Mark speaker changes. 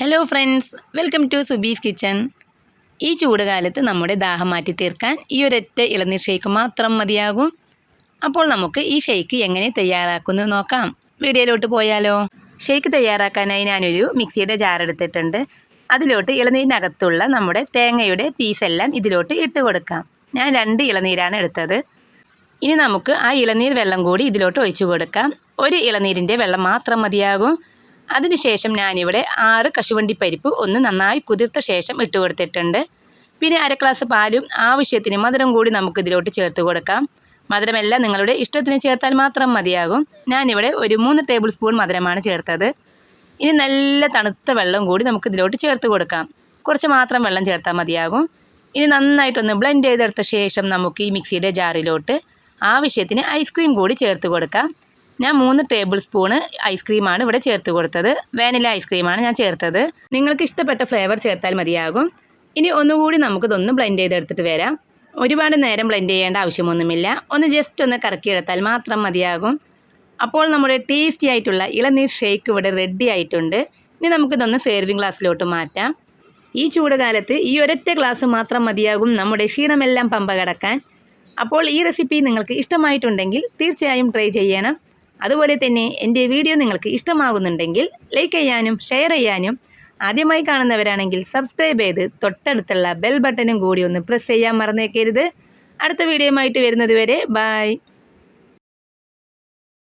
Speaker 1: Hello friends welcome to Subi's kitchen ഈ ചൂടുകാലത്ത് നമ്മുടെ ദാഹം മാറ്റി തീർക്കാൻ ഈ ഒരൊറ്റ ഇളനീർ ഷേക്ക് മാത്രം മതിയാകും. അപ്പോൾ നമുക്ക് ഈ ഷേക്ക് എങ്ങനെ തയ്യാറാക്കുന്നു നോക്കാം. വീഡിയോയിലോട്ട് പോയാലോ. ഷേക്ക് തയ്യാറാക്കാനായി ഞാനൊരു മിക്സിയുടെ ജാർ എടുത്തിട്ടുണ്ട്. അതിലോട്ട് ഇളനീരിനകത്തുള്ള നമ്മുടെ തേങ്ങയുടെ പീസെല്ലാം ഇതിലോട്ട് ഇട്ട് കൊടുക്കാം. ഞാൻ രണ്ട് ഇളനീരാണ് എടുത്തത്. ഇനി നമുക്ക് ആ ഇളനീർ വെള്ളം കൂടി ഇതിലോട്ട് ഒഴിച്ചു കൊടുക്കാം. ഒരു ഇളനീരിന്റെ വെള്ളം മാത്രം മതിയാകും. അതിനുശേഷം ഞാനിവിടെ ആറ് കശുവണ്ടി പരിപ്പ് ഒന്ന് നന്നായി കുതിർത്ത ശേഷം ഇട്ട് കൊടുത്തിട്ടുണ്ട്. പിന്നെ അര ഗ്ലാസ് പാലും ആവശ്യത്തിന് മധുരം കൂടി നമുക്ക് ഇതിലോട്ട് ചേർത്ത് കൊടുക്കാം. മധുരമെല്ലാം നിങ്ങളുടെ ഇഷ്ടത്തിന് ചേർത്താൽ മാത്രം മതിയാകും. ഞാനിവിടെ ഒരു മൂന്ന് ടേബിൾ സ്പൂൺ മധുരമാണ് ചേർത്തത്. ഇനി നല്ല തണുത്ത വെള്ളം കൂടി നമുക്ക് ഇതിലോട്ട് ചേർത്ത് കൊടുക്കാം. കുറച്ച് മാത്രം വെള്ളം ചേർത്താൽ മതിയാകും. ഇനി നന്നായിട്ടൊന്ന് ബ്ലെൻഡ് ചെയ്തെടുത്ത ശേഷം നമുക്ക് ഈ മിക്സിയുടെ ജാറിലോട്ട് ആവശ്യത്തിന് ഐസ്ക്രീം കൂടി ചേർത്ത് കൊടുക്കാം. ഞാൻ മൂന്ന് ടേബിൾ സ്പൂണ് ഐസ്ക്രീമാണ് ഇവിടെ ചേർത്ത് കൊടുത്തത്. വാനില ഐസ്ക്രീമാണ് ഞാൻ ചേർത്തത്. നിങ്ങൾക്ക് ഇഷ്ടപ്പെട്ട ഫ്ലേവർ ചേർത്താൽ മതിയാകും. ഇനി ഒന്നുകൂടി നമുക്കിതൊന്ന് ബ്ലെൻഡ് ചെയ്തെടുത്തിട്ട് വരാം. ഒരുപാട് നേരം ബ്ലെൻഡ് ചെയ്യേണ്ട ആവശ്യമൊന്നുമില്ല. ഒന്ന് ജസ്റ്റ് ഒന്ന് കറക്കിയെടുത്താൽ മാത്രം മതിയാകും. അപ്പോൾ നമ്മുടെ ടേസ്റ്റി ആയിട്ടുള്ള ഇളനീർ ഷേക്ക് ഇവിടെ റെഡി ആയിട്ടുണ്ട്. ഇനി നമുക്കിതൊന്ന് സെർവിങ് ഗ്ലാസ്സിലോട്ട് മാറ്റാം. ഈ ചൂടുകാലത്ത് ഈ ഒരൊറ്റ ഗ്ലാസ് മാത്രം മതിയാകും നമ്മുടെ ക്ഷീണമെല്ലാം പമ്പ കടക്കാൻ. അപ്പോൾ ഈ റെസിപ്പി നിങ്ങൾക്ക് ഇഷ്ടമായിട്ടുണ്ടെങ്കിൽ തീർച്ചയായും ട്രൈ ചെയ്യണം. അതുപോലെ തന്നെ എന്റെ വീഡിയോ നിങ്ങൾക്ക് ഇഷ്ടമാകുന്നുണ്ടെങ്കിൽ ലൈക്ക് ചെയ്യാനും ഷെയർ ചെയ്യാനും ആദ്യമായി കാണുന്നവരാണെങ്കിൽ സബ്സ്ക്രൈബ് ചെയ്ത് തൊട്ടടുത്തുള്ള ബെൽ ബട്ടനും കൂടി ഒന്ന് പ്രസ് ചെയ്യാൻ മറന്നേക്കരുത്. അടുത്ത വീഡിയോയുമായിട്ട് വരുന്നത് വരെ ബായ്